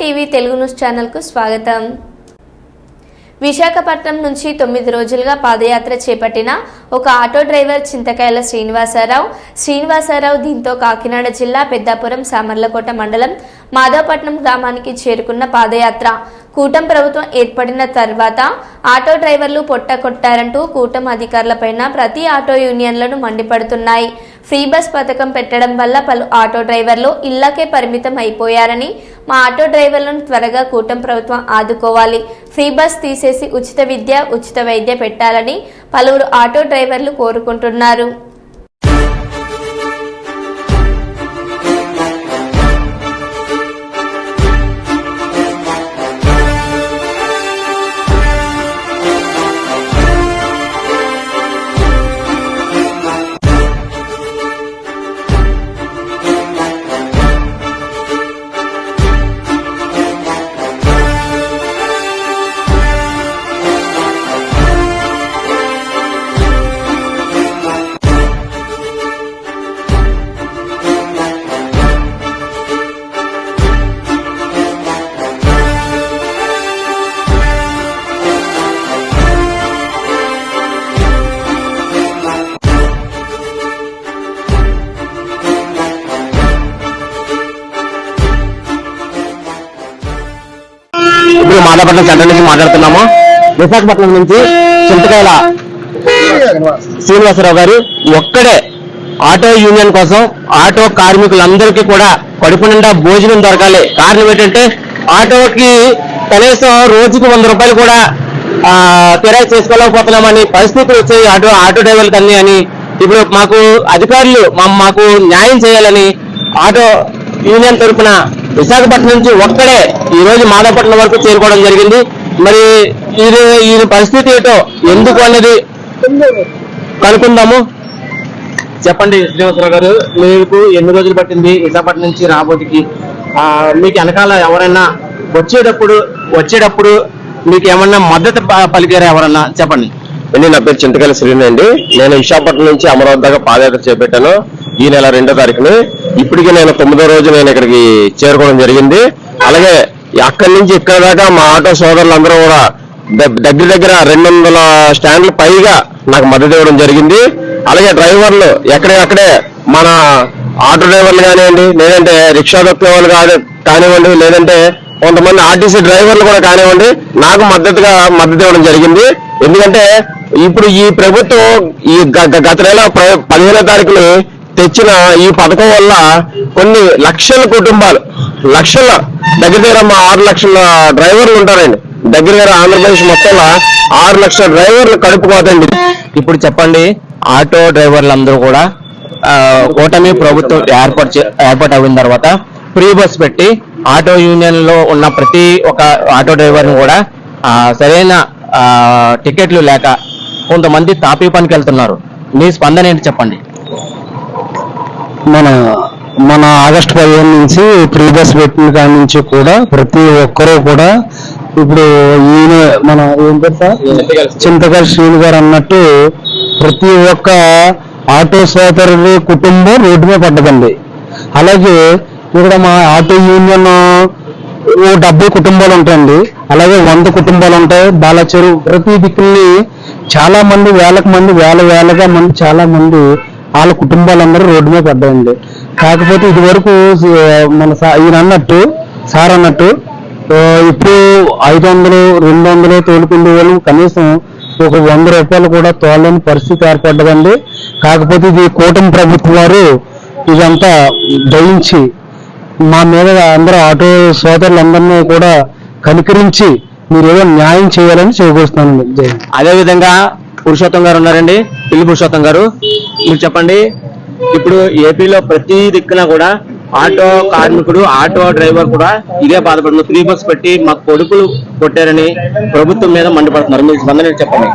TV Telugu news ఛానల్కు స్వాగతం. విశాఖపట్నం నుంచి తొమ్మిది రోజులుగా పాదయాత్ర చేపట్టిన ఒక ఆటో డ్రైవర్ చింతకాయల శ్రీనివాసరావు శ్రీనివాసరావు దీంతో కాకినాడ జిల్లా పెద్దాపురం సామర్లకోట మండలం మాధవపట్నం గ్రామానికి చేరుకున్న పాదయాత్ర. కూటం ప్రభుత్వం ఏర్పడిన తర్వాత ఆటో డ్రైవర్లు పొట్ట కొట్టారంటూ కూటం అధికారులపైన ప్రతి ఆటో యూనియన్లను మండిపడుతున్నాయి. ఫ్రీ బస్ పథకం పెట్టడం వల్ల పలు ఆటో డ్రైవర్లు ఇళ్ళకే పరిమితం అయిపోయారని మా ఆటో డ్రైవర్లను త్వరగా కూటం ప్రభుత్వం ఆదుకోవాలి. ఫ్రీ బస్ తీసేసి ఉచిత విద్య ఉచిత వైద్య పెట్టాలని పలువురు ఆటో డ్రైవర్లు కోరుకుంటున్నారు. ఇప్పుడు సెంటర్ నుంచి మాట్లాడుతున్నాము. విశాఖపట్నం నుంచి చింతకాయల శ్రీనివాసరావు గారు ఒక్కడే ఆటో యూనియన్ కోసం ఆటో కార్మికులందరికీ కూడా కడుపు నిండా భోజనం దొరకాలి. కారణం ఏంటంటే ఆటోకి కనీసం రోజుకి వంద రూపాయలు కూడా ఆ, చేసుకోలేకపోతున్నామని పరిస్థితులు వచ్చాయి. ఆటో ఆటో డ్రైవర్లకు అన్ని అని. ఇప్పుడు మాకు అధికారులు మా- మాకు న్యాయం చేయాలని ఆటో యూనియన్ తరఫున విశాఖపట్నం నుంచి ఒక్కడే ఈ రోజు మాధవపట్నం వరకు చేరుకోవడం జరిగింది. మరి ఇది ఈ పరిస్థితి ఏంటో ఎందుకు అనేది కనుక్కుందాము. చెప్పండి శ్రీనివాసరావు గారు మీకు ఎన్ని రోజులు పట్టింది విశాఖపట్నం నుంచి రాబోతుకి? మీకు వెనకాల ఎవరైనా వచ్చేటప్పుడు వచ్చేటప్పుడు మీకు ఏమన్నా మద్దతు ప- పలికారా ఎవరన్నా? చెప్పండి. అండి నా పేరు చింతకాయల శ్రీని అండి. నేను విశాఖపట్నం నుంచి అమరావతి దాకా పాదయాత్ర చేపట్టాను. ఈ నెల రెండో తారీఖుని ఇప్పటికే నేను తొమ్మిదో రోజు నేను ఇక్కడికి చేరుకోవడం జరిగింది. అలాగే అక్కడి నుంచి ఇక్కడ దాకా మా ఆటో సోదరులందరూ కూడా దగ్గర దగ్గర రెండు వందల స్టాండ్ల పైగా నాకు మద్దతు ఇవ్వడం జరిగింది. అలాగే డ్రైవర్లు ఎక్కడెక్కడే మన ఆటో డ్రైవర్లు కానివ్వండి లేదంటే రిక్షా దొక్కే వాళ్ళు కాదు కానివ్వండి లేదంటే కొంతమంది ఆర్టీసీ డ్రైవర్లు కూడా కానివ్వండి నాకు మద్దతుగా మద్దతు ఇవ్వడం జరిగింది. ఎందుకంటే ఇప్పుడు ఈ ప్రభుత్వం ఈ గ- గత నెల పదిహేనో తారీఖుని తెచ్చిన ఈ పథకం వల్ల కొన్ని లక్షల కుటుంబాలు లక్షల దగ్గర దగ్గర మా ఆరు లక్షల డ్రైవర్లు ఉంటారండి. దగ్గర దగ్గర ఆంధ్రప్రదేశ్ మొత్తంలో ఆరు లక్షల డ్రైవర్లు కడుపుకోదండి ఇప్పుడు చెప్పండి ఆటో డ్రైవర్లందరూ కూడా కూటమి ప్రభుత్వం ఏర్పాటు చే- ఏర్పాటు అయిన తర్వాత ఫ్రీ బస్ పెట్టి ఆటో యూనియన్లో ఉన్న ప్రతి ఒక్క ఆటో డ్రైవర్ని కూడా సరైన టికెట్లు లేక కొంతమంది తాపీ పనికి వెళ్తున్నారు. మీ స్పందన ఏంటి చెప్పండి? మన మన ఆగస్టు పదిహేను నుంచి ఫ్రీ బస్ పెట్టిన కాడి నుంచి కూడా ప్రతి ఒక్కరూ కూడా ఇప్పుడు ఈయన మన ఏం పేరు సార్? చింతకాయల శ్రీను గారు అన్నట్టు ప్రతి ఒక్క ఆటో సోదరుడి కుటుంబం రోడ్డు మీద పడ్డదండి. అలాగే ఇక్కడ మా ఆటో యూనియన్ ఓ డెబ్బై కుటుంబాలు ఉంటాయండి. అలాగే వంద కుటుంబాలు ఉంటాయి. బాలచెరు ప్రతి దిక్కుల్ని చాలా మంది వేలకు మంది వేల వేలగా మంది చాలా మంది వాళ్ళ కుటుంబాలందరూ రోడ్డు మీద పడ్డాయండి. కాకపోతే ఇది వరకు మన ఈయన అన్నట్టు సార్ అన్నట్టు ఇప్పుడు ఐదు వందలు రెండు వందలు తోలుకుండే వాళ్ళు కనీసం ఒక వంద రూపాయలు కూడా తోలని పరిస్థితి ఏర్పడ్డదండి. కాకపోతే ఇది కూటమి ప్రభుత్వం వారు ఇదంతా దయించి మా మీద అందరూ ఆటో సోదరులందరినీ కూడా కనికరించి మీరు ఏదో న్యాయం చేయాలని చేకూరుస్తున్నాను అదేవిధంగా అదే విధంగా పురుషోత్తం గారు ఉన్నారండి. పిల్లి పురుషోత్తం గారు. మీరు చెప్పండి. ఇప్పుడు ఏపీలో ప్రతి దిక్కున కూడా ఆటో కార్మికుడు ఆటో డ్రైవర్ కూడా ఇదే బాధపడుతున్నారు. ఫ్రీ బస్ పెట్టి మా కొడుకులు కొట్టారని ప్రభుత్వం మీద మండిపడుతున్నారు. మీరు స్పందన చెప్పండి.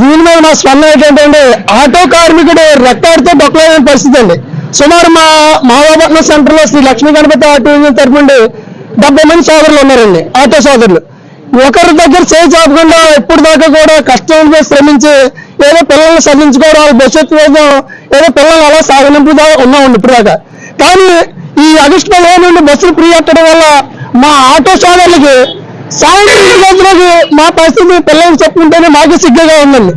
దీని మీద నా స్పందన ఏంటంటే ఆటో కార్మికుడు రెక్కాడితో బొక్కలేని పరిస్థితి అండి. సుమారు మా మావాపట్నం సెంటర్లో శ్రీ లక్ష్మీ గణపతి ఆటో యూనియన్ తరపు నుండి డెబ్బై మంది సోదరులు ఉన్నారండి. ఆటో సోదరులు. ఒకరి దగ్గర చేయి చాపకుండా ఎప్పుడు దాకా కూడా కష్టంగా శ్రమించి ఏదో పిల్లల్ని చదివించుకోవడం వాళ్ళ భవిష్యత్తు కోసం ఏదో పిల్లలు అలా సాగనింపుగా ఉన్నామండి ఇప్పుడు దాకా కానీ ఈ ఆగస్టు పదిహేను నుండి బస్సులు ఫ్రీ ఎక్కడం వల్ల మా ఆటో సోదరులకి సాయంత్రం రోజులకి మా పరిస్థితి పిల్లలకు చెప్పుకుంటేనే మాకు సిగ్గుగా ఉందండి.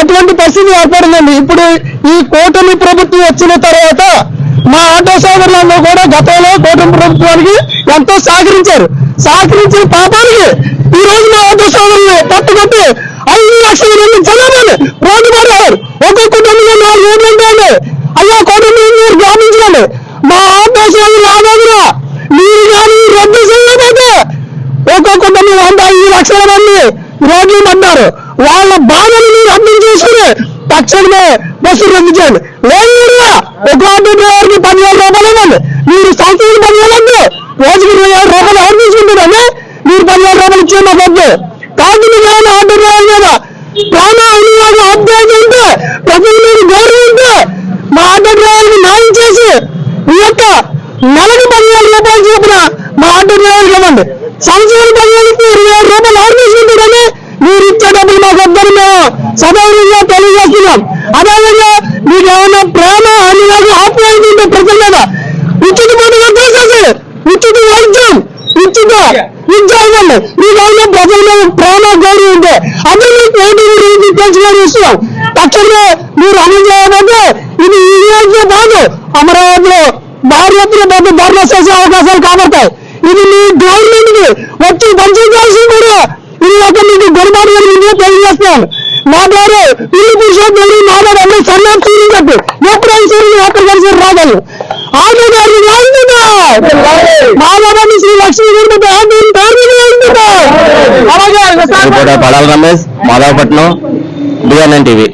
అటువంటి పరిస్థితి ఏర్పడిందండి. ఇప్పుడు ఈ కూటమి ప్రభుత్వం వచ్చిన తర్వాత మా ఆటో సోదరులందరూ కూడా గతంలో కూటమి ప్రభుత్వానికి ఎంతో సహకరించారు. సహకరించిన పాపానికి ఈ రోజు మా ఆటో సోదరులు పట్టుకొట్టి ఐదు లక్షల మంది జనాభాని రోడ్డు పడ్డారు. ఒక్కొక్క కుటుంబంలో నాలుగు ఊర్లు ఉండాలి అయ్యా కూటమి మీరు గమనించండి మా ఆటో సోదరులు ఆదోగురా మీరు కానీ రద్దు చేయకపోతే ఒక్కొక్క కుటుంబం వంద ఐదు లక్షల మంది రోడ్లు పడ్డారు. వాళ్ళ బాధను మీరు అర్థం చేసుకుని తక్షణమే బస్సు రద్దు చేయండి. లేదు ఊరుగా ఒక ఆటో డ్రైవర్కి పదివేల రూపాయలు ఇవ్వండి. మీరు సంవత్సరానికి పదివేలు వద్దు రోజుకి ఇరవై ఆరు రూపాయలు ఎవరు తీసుకుంటారండి పదివేల రూపాయలు కాకులు కానీ వద్దు కాబట్టి మీరు ఏమైనా ఆటో అభ్యర్థి ఉంటే ప్రజల మీద గౌరవం ఉంటే మా ఆటో డ్రైవర్కి న్యాయం చేసి ఈ యొక్క నెలకు పదివేల రూపాయలు చొప్పున మా ఆటో డ్రైవర్కి ఇవ్వండి. సంవత్సరం పదివేలకి ఇరవై ఆరు రూపాయలు ఎవరు తీసుకుంటారని మీరు ఇచ్చే డబ్బులు మాకు వద్దని మేము సదౌరంగా తెలియజేస్తున్నాం. అదేవిధంగా మీకు ఏమైనా ప్రేమ అనురాగం ఆప్యాయత ఉంటే ప్రజల మీద ఉచిత పండుగ చేసేసి ఉచిత వైద్యం ఉచిత విద్య ఇవ్వండి మీకు ఏమైనా ప్రజల మీద ప్రేమ గౌరవం ఉంటే అందరూ పోటీ గురించి ఇస్తున్నాం తక్షణమే మీరు అమలు చేయకపోతే ఇది ఈ రోజు కాదు అమరావతిలో భారీ ఎత్తున పెద్ద ధర్నా చేసే అవకాశాలు కాబడతాయి. ఇది మీ గవర్నమెంట్కి వచ్చి పనిచేయాల్సి కూడా. ఇది ఒక మీకు గురుమాడు గారి తెలియజేస్తున్నాను మా పేరు ఇల్లు పురుషోత్తముడు మా పేరు అన్ని సన్నాం చెప్పి ఎప్పుడైనా సరే ఎక్కడ కలిసి రాగలను ఆటో గారిని వేయించుతా పడాల రమేష్ మాధవపట్నం డిఎన్ఎన్ టీవీ